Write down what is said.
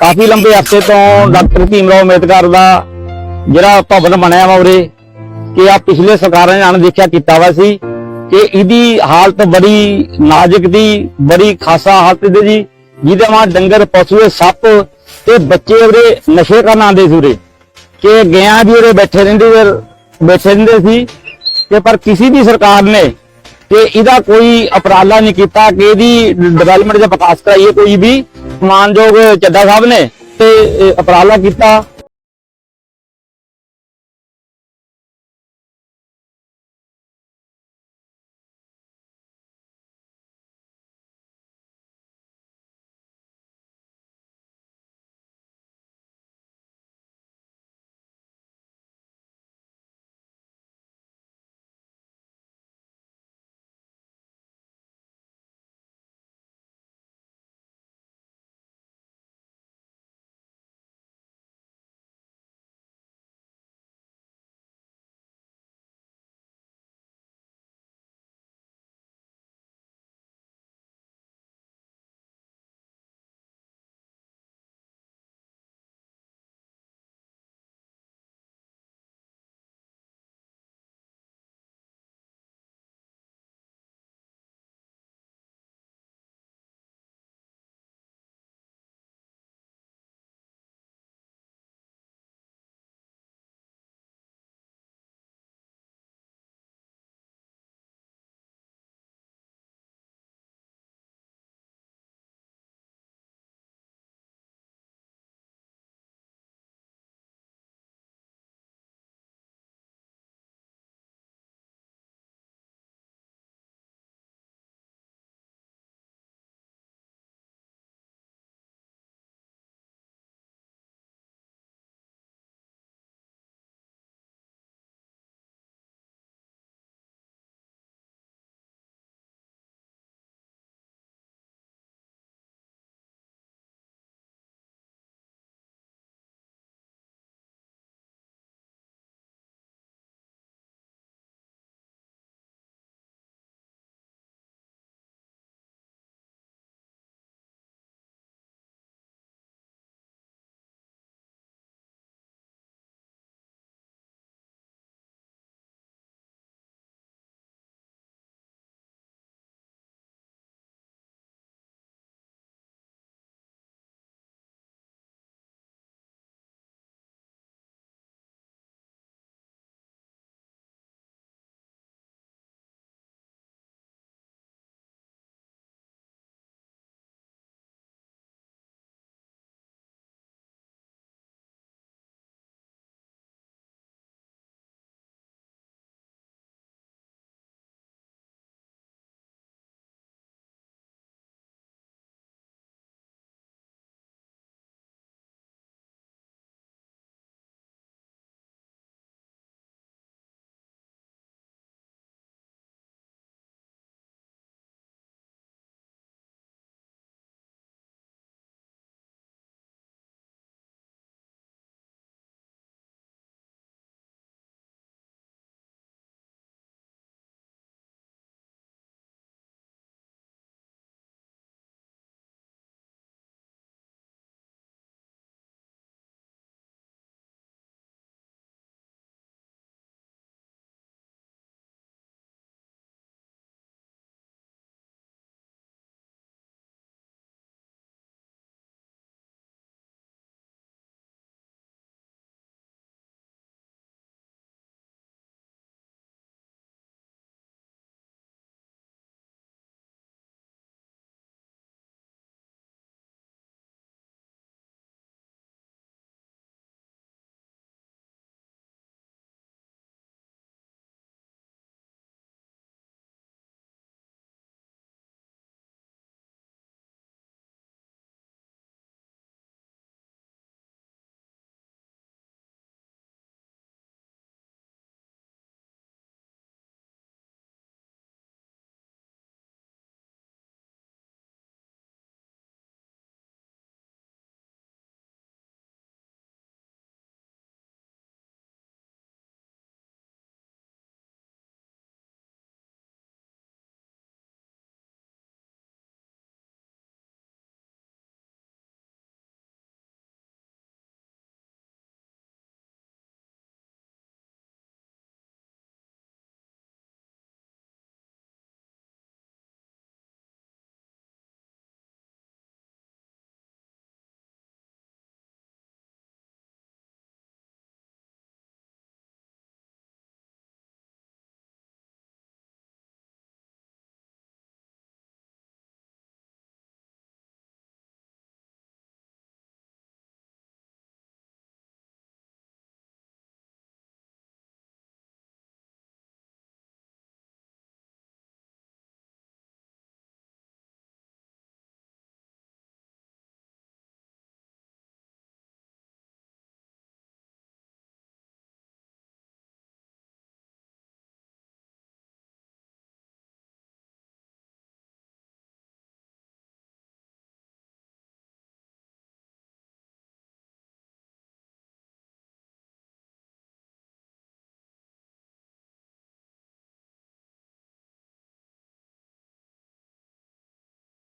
ਕਾਫੀ ਲੰਬੇ ਅਰਸੇ ਤੋਂ ਡਾਕਟਰ ਭੀਮਰਾਓ ਅੰਬੇਦਕਰ ਦਾ ਜਿਹੜਾ ਭਵਨ ਬਣਿਆ ਵਾ ਉਰੇ, ਕਿ ਆ ਪਿਛਲੇ ਸਰਕਾਰਾਂ ਨੇ ਅਣਦੇਖਿਆ ਕੀਤਾ ਵਾ ਸੀ ਕਿ ਇਹਦੀ ਹਾਲਤ ਬੜੀ ਨਾਜ਼ੁਕ ਦੀ, ਬੜੀ ਖਾਸਾ ਹਾਲਤ ਦੀ ਜੀ ਜਿਹਦੇ ਮਾਂ ਡੰਗਰ, ਪਸ਼ੂ, ਸੱਪ ਤੇ ਬੱਚੇ ਉਰੇ ਨਸ਼ੇ ਕਰਨ ਆਉਂਦੇ ਸੀ ਉਰੇ। ਕਿ ਗਿਆ ਵੀ ਉਰੇ ਬੈਠੇ ਰਹਿੰਦੇ ਬੈਠੇ ਰਹਿੰਦੇ ਸੀ ਕਿ ਪਰ ਕਿਸੇ ਵੀ ਸਰਕਾਰ ਨੇ ਕਿ ਇਹਦਾ ਕੋਈ ਉਪਰਾਲਾ ਨਹੀਂ ਕੀਤਾ ਕਿ ਇਹਦੀ ਡਿਵੈਲਪਮੈਂਟ ਜਾਂ ਵਿਕਾਸ ਕਰਾਈਏ ਕੋਈ ਵੀ। ਮਾਨਯੋਗ ਚੱਡਾ ਸਾਹਿਬ ਨੇ ਤੇ ਇਹ ਉਪਰਾਲਾ ਕੀਤਾ।